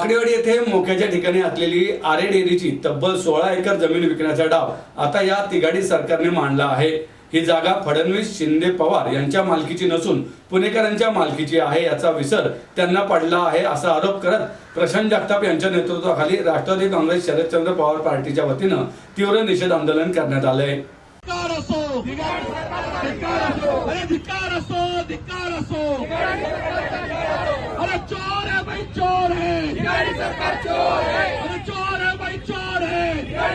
वाकडेवाडी येथे मोक्याच्या ठिकाणी असलेली आरे डेअरीची तब्बल सोळा एकर जमीन विकण्याचा डाव आता या तिघाडी सरकारने मांडला आहे. ही जागा फडणवीस शिंदे पवार यांच्या मालकीची नसून पुणेकरांच्या मालकीची आहे याचा विसर त्यांना पडला आहे असा आरोप करत प्रशांत जगताप यांच्या नेतृत्वाखाली राष्ट्रवादी काँग्रेस शरदचंद्र पवार पार्टीच्या वतीनं तीव्र निषेध आंदोलन करण्यात आलंय. धिक्कार असो धिक्कार असो अरे धिक्कार असो धिक्कार असो अरे चोर है भाई चोर है सरकार चोर है। अरे चोर है भाई चोर है।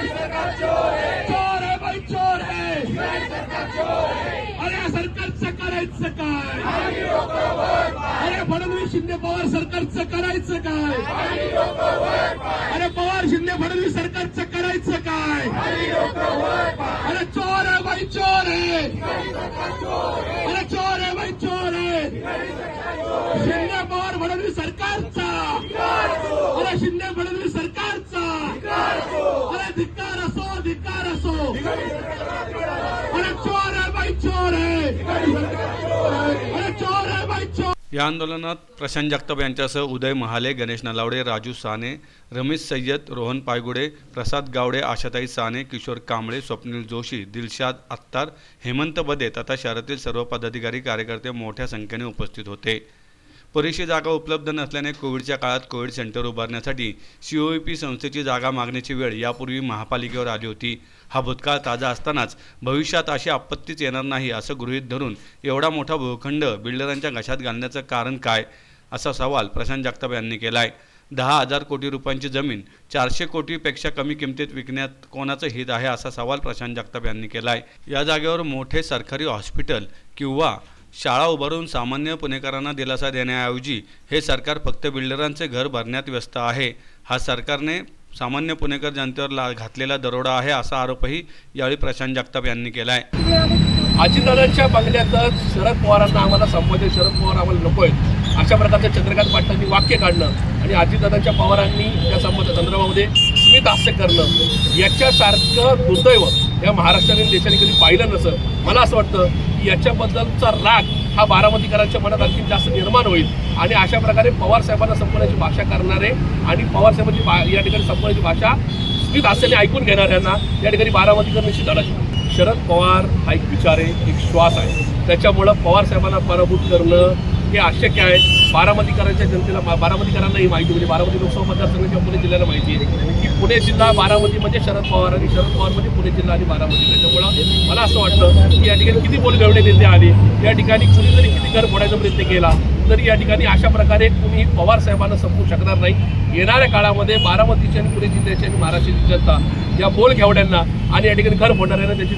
सरकार चोर है। चोर है भाई चोर है। सरकार चोर है। अरे सरकारचं करायचं काय? अरे फडणवीस शिंदे पवार सरकारचं करायचं काय? अरे पवार शिंदे फडणवीस सरकारचं करायचं काय? अरे चोर है भाई चोर है अरे चोर है भाई चोर है शिंदे पवार फडणवीस सरकारचा अरे शिंदे फडणवीस सरकारचा अरे धिक्कार असो या आंदोलनात प्रशांत जगताप यांच्यासह उदय महाले गणेश नलावडे राजू साने रमेश सय्यद रोहन पायगुडे प्रसाद गावडे आशाताई साने किशोर कांबळे स्वप्नील जोशी दिलशाद अत्तार हेमंत बदे तथा शहरातील सर्व पदाधिकारी कार्यकर्ते मोठ्या संख्येने उपस्थित होते. पुरेशी जागा उपलब्ध नसल्याने कोविडच्या काळात कोविड सेंटर उभारण्यासाठी सीओईपी संस्थेची जागा मागण्याची वेळ यापूर्वी महापालिकेवर आली होती. हा भूतकाळ ताजा असतानाच भविष्यात अशी आपत्तीच येणार नाही असं गृहीत धरून एवढा मोठा भूखंड बिल्डरांच्या घशात घालण्याचं कारण काय असा सवाल प्रशांत जगताप यांनी केला आहे दहा हजार कोटी रुपयांची जमीन चारशे कोटीपेक्षा कमी किमतीत विकण्यात कोणाचं हित आहे असा सवाल प्रशांत जगताप यांनी केला आहे या जागेवर मोठे सरकारी हॉस्पिटल किंवा शाळा उभारून सामान्य पुणेकरांना दिलासा देण्याऐवजी हे सरकार फक्त बिल्डरांचे घर भरण्यात व्यस्त आहे. हा सरकारने सामान्य पुणेकर जनतेवर ला घातलेला दरोडा आहे असा आरोपही यावेळी प्रशांत जगताप यांनी केला आहे अजितदादांच्या बंगल्यातच शरद पवारांना आम्हाला संबोधित शरद पवार आम्हाला नको आहेत. अशा प्रकारचं चंद्रकांत पाटलांनी वाक्य काढणं आणि अजितदादांच्या पवारांनी त्या संबंध संदर्भामध्ये स्मित हास्य करणं याच्यासारखं दुर्दैव या महाराष्ट्राने देशाने कधी पाहिलं नसं मला असं वाटतं की याच्याबद्दलचा राग हा बारामतीकरांच्या मनात आणखी जास्त निर्माण होईल. आणि अशा प्रकारे पवार साहेबांना संपवण्याची भाषा करणारे आणि पवार साहेबांची भा या ठिकाणी संपवण्याची भाषा स्मित हास्याने ऐकून घेणाऱ्यांना या ठिकाणी बारामतीकर निश्चित धडा शरद पवार हा एक विचार आहे एक श्वास आहे. त्याच्यामुळं पवार साहेबांना पराभूत करणं हे अशक्य आहे. बारामतीकरांच्या जनतेला बा- बारामतीकरांना ही माहिती म्हणजे बारामती लोकसभा मतदारसंघाच्या पुणे जिल्ह्याला माहिती आहे. की पुणे जिल्हा बारामती म्हणजे शरद पवार आणि शरद पवार म्हणजे पुणे जिल्हा आणि बारामती. त्याच्यामुळं मला असं वाटतं की या ठिकाणी किती बोलगवणे नेते आले. या ठिकाणी कुणी जरी किती घर फोडायचा प्रयत्न केला तरी या ठिकाणी अशा प्रकारे कुणी पवार साहेबांना संपू शकणार नाही. येणाऱ्या काळामध्ये बारामतीची आणि पुणे जिल्ह्याची आणि महाराष्ट्राची जनता या बोल घेवड्यांना आणि या ठिकाणी घर फोडणाऱ्यांना त्याची